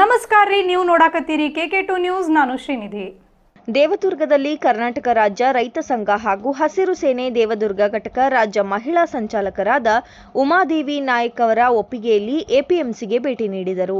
ನಮಸ್ಕಾರ ರೀ, ನೀವು ನೋಡಾಕತ್ತೀರಿ ಕೆ ಕೆ ಟು ನ್ಯೂಸ್, ನಾನು ಶ್ರೀನಿಧಿ. ದೇವದುರ್ಗದಲ್ಲಿ ಕರ್ನಾಟಕ ರಾಜ್ಯ ರೈತ ಸಂಘ ಹಾಗೂ ಹಸಿರು ಸೇನೆ ದೇವದುರ್ಗ ಘಟಕ ರಾಜ್ಯ ಮಹಿಳಾ ಸಂಚಾಲಕರಾದ ಉಮಾದೇವಿ ನಾಯಕ್ ಅವರ ಒಪ್ಪಿಗೆಯಲ್ಲಿ ಎಪಿಎಂಸಿಗೆ ಭೇಟಿ ನೀಡಿದರು.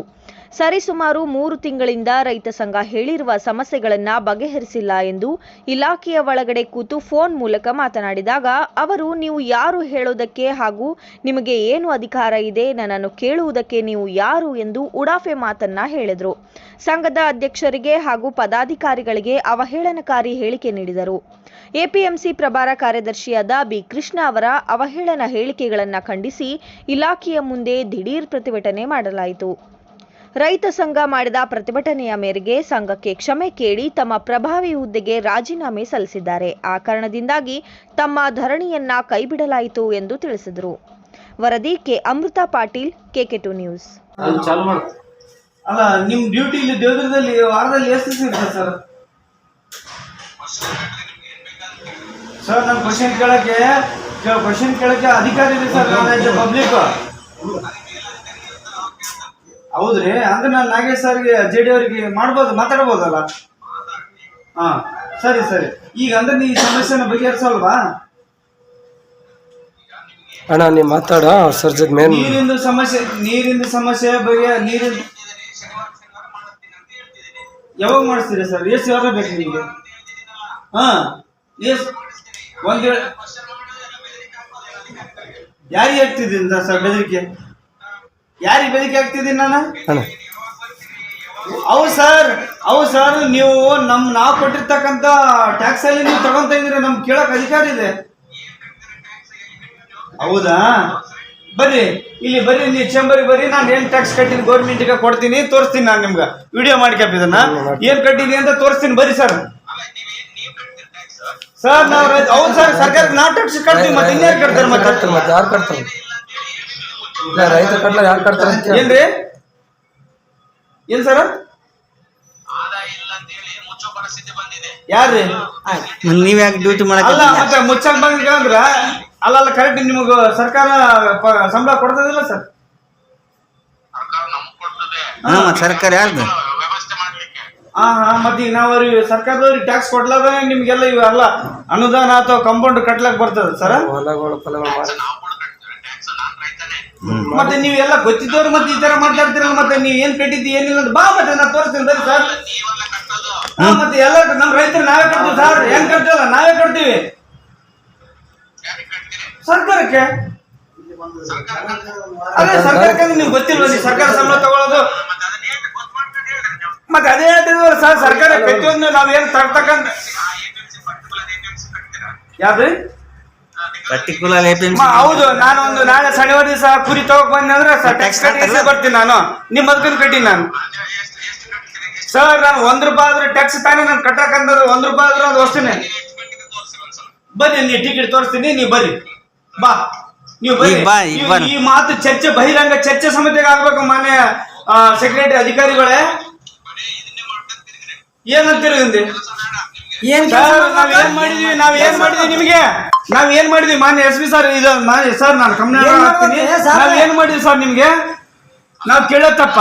ಸರಿಸುಮಾರು ಮೂರು ತಿಂಗಳಿಂದ ರೈತ ಸಂಘ ಹೇಳಿರುವ ಸಮಸ್ಯೆಗಳನ್ನು ಬಗೆಹರಿಸಿಲ್ಲ ಎಂದು ಇಲಾಖೆಯ ಒಳಗಡೆ ಕೂತು ಫೋನ್ ಮೂಲಕ ಮಾತನಾಡಿದಾಗ, ಅವರು, ನೀವು ಯಾರು ಹೇಳೋದಕ್ಕೆ ಹಾಗೂ ನಿಮಗೆ ಏನು ಅಧಿಕಾರ ಇದೆ, ನನ್ನನ್ನು ಕೇಳುವುದಕ್ಕೆ ನೀವು ಯಾರು? ಎಂದು ಉಡಾಫೆ ಮಾತನ್ನ ಹೇಳಿದರು. ಸಂಘದ ಅಧ್ಯಕ್ಷರಿಗೆ ಹಾಗೂ ಪದಾಧಿಕಾರಿಗಳಿಗೆ ಅವಹೇಳನಕಾರಿ ಹೇಳಿಕೆ ನೀಡಿದರು. ಎಪಿಎಂಸಿ ಪ್ರಭಾರ ಕಾರ್ಯದರ್ಶಿಯಾದ ಬಿ. ಕೃಷ್ಣ ಅವರ ಅವಹೇಳನ ಹೇಳಿಕೆಗಳನ್ನು ಖಂಡಿಸಿ ಇಲಾಖೆಯ ಮುಂದೆ ದಿಢೀರ್ ಪ್ರತಿಭಟನೆ ಮಾಡಲಾಯಿತು. ರೈತ ಸಂಘ ಮಾಡಿದ ಪ್ರತಿಭಟನೆಯ ಮೇರೆಗೆ ಸಂಘಕ್ಕೆ ಕ್ಷಮೆ ಕೇಳಿ ತಮ್ಮ ಪ್ರಭಾವಿ ಹುದ್ದೆಗೆ ರಾಜೀನಾಮೆ ಸಲ್ಲಿಸಿದ್ದಾರೆ. ಆ ಕಾರಣದಿಂದಾಗಿ ತಮ್ಮ ಧರಣಿಯನ್ನ ಕೈಬಿಡಲಾಯಿತು ಎಂದು ತಿಳಿಸಿದರು. ವರದಿ K. Amrutha Patil K K two news ಅಲ್ಲ ನಿಮ್ ಡ್ಯೂಟಿ ಇಲ್ಲಿ ದೇವದುರ್ಗದಲ್ಲಿ ವಾರದಲ್ಲಿ ಎಷ್ಟು ದಿವಸ ಸರ್? ಸರ್ ನಾನು ಕ್ವಶನ್ ಕೇಳಕ್ಕೆ ಕ್ವಶನ್ ಕೇಳಕ್ಕೆ ಅಧಿಕಾರಿ ಇದೆ ಸರ್ ನಾನು ಪಬ್ಲಿಕ್ ಹೌದ್ರಿ? ಅಂದ್ರೆ ನಾನು ನಾಗೇಶ್ ಸರ್ಗೆ ಜೆ ಡಿ ಅವರಿಗೆ ಮಾಡ್ಬೋದು ಮಾತಾಡ್ಬೋದಲ್ಲ? ಹಾ ಸರಿ ಸರಿ. ಈಗ ಅಂದ್ರೆ ನೀ ಸಮಸ್ಯೆನ ಬಗೆಹರಿಸಲ್ವಾ? ಅಣ್ಣ ನೀವು ಮಾತಾಡ ಸರ್ ಜೊತೆ ಮೇನ್ ನೀರಿಂದು ಸಮಸ್ಯೆ ನೀರಿಂದು ಸಮಸ್ಯೆ ಬಗ್ಗೆ ನೀರಿನ ಯಾವಾಗ ಮಾಡಿಸ್ತೀರಿ ಸರ್? ಎಷ್ಟು ಯಾವಾಗ ಬೇಕು ನಿಮಗೆ? ಹಾ ಎಷ್ಟು ಒಂದ್ ಯಾರಿಗೆ ಹೇಳ್ತಿದ್ದೀನಿ ಸರ್ ಬೆದರಿಕೆ? ಯಾರಿಗೆ ಬೆದರಿಕೆ ಹಾಕ್ತಿದ್ದೀನಿ ನಾನು? ಅಣ್ಣ. ಹೌದು ಸರ್ ಹೌದು ಸರ್ ನೀವು ನಮ್ ನಾವು ಕೊಟ್ಟಿರ್ತಕ್ಕಂಥ ಟ್ಯಾಕ್ಸ್ ಅಲ್ಲಿ ನೀವು ತಗೊಂತ ಇದ್ದೀರಾ ನಮ್ಗೆ ಕೇಳಕ್ ಅಧಿಕಾರ ಇದೆ. ಹೌದಾ? ಬರ್ರಿ ಇಲ್ಲಿ ಬರ್ರಿ ನೀವು ಚೇಂಬರ್ ಬರ್ರಿ ನಾನು ಏನ್ ಟ್ಯಾಕ್ಸ್ ಕಟ್ಟಿನಿ ಗೌರ್ಮೆಂಟ್ಗೆ ಕೊಡ್ತೀನಿ ತೋರಿಸ್ತೀನಿ ನಾನು ನಿಮ್ಗೆ. ವಿಡಿಯೋ ಮಾಡ್ಕ್ಯಾಪ್ ಇದನ್ನ ಏನ್ ಕಟ್ಟಿನಿ ಅಂತ ತೋರಿಸ್ತೀನಿ ಬರ್ರಿ ಸರ್. ಸರ್ ನಾವು ಹೌದು ಸರ್ ಸರ್ಕಾರಕ್ಕೆ ನಾವು ಟ್ಯಾಕ್ಸ್ ಕಟ್ತೀವಿ ಮತ್ತೆ ಇನ್ಯಾರು ಕಟ್ತಾರೆ ಮತ್ತೆ? ಮತ್ತೆ ಯಾರು ಕಟ್ತಾರೆ? ಇಲ್ಲ ರೈತ ಕಟ್ಲ ಯಾರು ಕಟ್ತಾರೆ ಅಂತ ಕೇಳಿ. ಏನ್ರಿ? ಏನ್ ಸರ್? ಯಾರ್ರಿ? ನೀವ್ ಯಾಕೆ ಡ್ಯೂಟಿ ಮಾಡಕ್ ಅಲ್ಲ ಮತ್ತೆ ಮುಚ್ಚಕ್ ಬಂದ್ರೆ ಅಂದ್ರ ಅಲ್ಲ ಅಲ್ಲ ಕರೆಕ್ಟ್ ನಿಮಗ ಸರ್ಕಾರ ಪ- ಸಂಬಳ ಕೊಡ್ತದಿಲ್ಲ ಸರ್? ಹಾ ಮತ್ ಸರ್ಕಾರ ಯಾರ್ದು? ಹಾ ಹಾ ಮತ್ತೆ ಈಗ ನಾವ್ ಅವ್ರಿಗೆ ಸರ್ಕಾರದವ್ರಿಗೆ ಟ್ಯಾಕ್ಸ್ ಕೊಡ್ಲಾದ್ರೆ ನಿಮ್ಗೆಲ್ಲ ಇವೆಲ್ಲ ಅನುದಾನ ಅಥವಾ ಕಂಪೌಂಡ್ ಕಟ್ಲಕ್ ಬರ್ತದ ಸರ್? ಹೊಲಗಳು ಫಲಗಳು ಮತ್ತೆ ನೀವೆಲ್ಲ ಗೊತ್ತಿದ್ದವ್ರು ಮತ್ತೆ ಈ ತರ ಮಾತಾಡ್ತಿರಲ್ಲ ಮತ್ತೆ ನೀವ್ ಏನ್ ಕಟ್ಟಿದ್ದಿ ಏನಿಲ್ಲ ಅಂತ ಬಾ ಮತ್ತೆ ನಾ ತೋರಿಸ್ತೀನಿ ಬರ್ರಿ ಸರ್. ಹಾ ಮತ್ತೆ ಎಲ್ಲ ನಮ್ ರೈತರು ನಾವೇ ಕಟ್ತೀವಿ ಸರ್. ಹೆಂಗ್ ಕಟ್ಟಲ್ಲ ನಾವೇ ಕಟ್ತೀವಿ. ಸರ್ಕಾರಕ್ಕೆ. ಅದೇ ಸರ್ಕಾರಕ್ಕೆ ನೀವು ಗೊತ್ತಿಲ್ವ ನೀವು ಸರ್ಕಾರ ಸಂಬಳ ತಗೊಳ್ಳೋದು? ಮತ್ತೆ ಅದೇ ಹೇಳ್ತಿದ್ವಲ್ಲ ಸರ್ ಸರ್ಕಾರ ಪ್ರತಿಯೊಂದು ನಾವೇನು ತರ್ತಕ್ಕಂತ ಯಾವ್ದು ಪರ್ಟಿಕ್ಯುಲರ್ ಹೌದು ನಾನು ಒಂದು ನಾಳೆ ಶನಿವಾರ ದಿವಸ ಕುರಿ ತಗೋಕ್ ಬಂದೆ ಅಂದ್ರೆ ಟ್ಯಾಕ್ಸ್ ಕಟ್ಟಿ ಬರ್ತೀನಿ ನಾನು. ನಿಮ್ಮ ಅದಕ್ಕೂ ಕಟ್ಟಿ ನಾನು. ಸರ್ ನಾನು ಒಂದ್ ರೂಪಾಯಿ ಆದ್ರೆ ಟ್ಯಾಕ್ಸ್ ತಾನೇ ನಾನು ಕಟ್ಟಕಂದ್ರೆ ಒಂದ್ ರೂಪಾಯಿ ಆದ್ರೆ ಅದು ಅಷ್ಟೇ ಬನ್ನಿ ನೀ ಟಿಕೆಟ್ ತೋರಿಸ್ತೀನಿ ನೀ ಬರ್ರಿ ಬಾ ನೀವು ಬರ್ರಿ. ಈ ಮಾತು ಚರ್ಚೆ ಬಹಿರಂಗ ಚರ್ಚೆ ಸಮಿತಿಗೆ ಆಗ್ಬೇಕು ಮಾನ್ಯ ಸೆಕ್ರೆಟರಿ ಅಧಿಕಾರಿಗಳೇ. ಏನಂತೀರಿ ಸರ್ ಏನ್ ಮಾಡಿದೀವಿ ನಾವ್ ಏನ್ ಮಾಡಿದೀವಿ ನಿಮಗೆ? ನಾವ್ ಏನ್ ಮಾಡಿದ್ವಿ? ಮಾನ್ಯ ಎಸ್ ಪಿ ಸರ್ ಇದು ಮಾನ್ಯ ಸರ್ ನಾನು ಕಮ್ಮಿ ಮಾಡ್ತೀನಿ ನಾವ್ ಏನ್ ಮಾಡಿದ್ವಿ ಸರ್ ನಿಮ್ಗೆ? ನಾವ್ ಕೇಳತ್ತಪ್ಪ.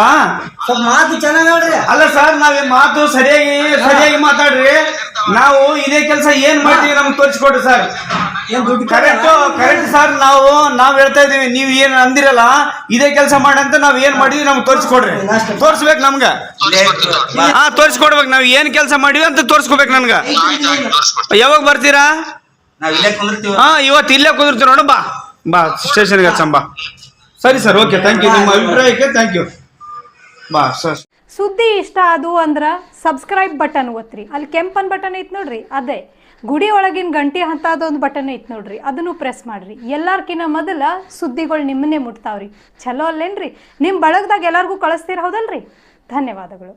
ಸ್ವಲ್ಪ ಮಾತು ಚೆನ್ನಾಗಿ ನೋಡ್ರಿ ಅಲ್ಲ ಸರ್ ನಾವ್ ಈ ಮಾತು ಸರಿಯಾಗಿ ಸರಿಯಾಗಿ ಮಾತಾಡ್ರಿ. ನಾವು ಇದೇ ಕೆಲಸ ಏನ್ ಮಾಡ್ತೀವಿ ನಮ್ಗೆ ತೋರಿಸ್ಕೊಡ್ರಿ ಸರ್. ಏನ್ ದುಡ್ಡು ಕರೆಕ್ಟ್ ಕರೆಕ್ಟ್ ಸರ್ ನಾವು ನಾವ್ ಹೇಳ್ತಾ ಇದೀವಿ ನೀವ್ ಏನ್ ಅಂದಿರಲ್ಲ ಇದೇ ಕೆಲಸ ಮಾಡಂತ ನಾವ್ ಏನ್ ಮಾಡಿದ್ವಿ ನಮ್ಗೆ ತೋರಿಸ್ಕೊಡ್ರಿ. ತೋರಿಸ್ಬೇಕು ನಮ್ಗ? ಹಾ ತೋರಿಸ್ಕೊಡ್ಬೇಕು ನಾವ್ ಏನ್ ಕೆಲಸ ಮಾಡಿವಿ ಅಂತ ತೋರಿಸ್ಕೋಬೇಕು ನನ್ಗ ಯಾವಾಗ ಬರ್ತೀರಾ? ನಾವ್ ಇಲ್ಲೇ ಕುಂದಿರ್ತೀವಿ. ಹಾ ಇವತ್ತು ಇಲ್ಲೇ ಕುದುರ್ತೀವಿ ನೋಡು ಬಾ. ಬಾ ಸ್ಟೇಷನ್ಗೆ ಹಚ್ಚಂ ಬಾ. ಸರಿ ಸರ್ ಓಕೆ ಥ್ಯಾಂಕ್ ಯು ನಿಮ್ಮ ಅಭಿಪ್ರಾಯಕ್ಕೆ ಥ್ಯಾಂಕ್ ಯು ಬಾ ಸರ್. ಸುದ್ದಿ ಇಷ್ಟ ಅದು ಅಂದ್ರ ಸಬ್ಸ್ಕ್ರೈಬ್ ಬಟನ್ ಒತ್ತಿರಿ ಅಲ್ಲಿ ಕೆಂಪನ್ ಬಟನ್ ಐತ್ ನೋಡ್ರಿ ಅದೇ. ಗುಡಿ ಒಳಗಿನ ಗಂಟೆ ಹಂತದೊಂದು ಬಟನ್ ಐತ್ ನೋಡ್ರಿ ಅದನ್ನು ಪ್ರೆಸ್ ಮಾಡ್ರಿ. ಎಲ್ಲಾರ್ಕಿನ ಮೊದಲ ಸುದ್ದಿಗಳು ನಿಮ್ಮನ್ನೇ ಮುಟ್ತಾವ್ರಿ. ಚಲೋ ಅಲ್ಲೇನ್ರಿ? ನಿಮ್ಮ ಬಳಗದಾಗ ಎಲ್ಲಾರ್ಗು ಕಳಿಸ್ತೀರ ಹೌದಲ್ರಿ? ಧನ್ಯವಾದಗಳು.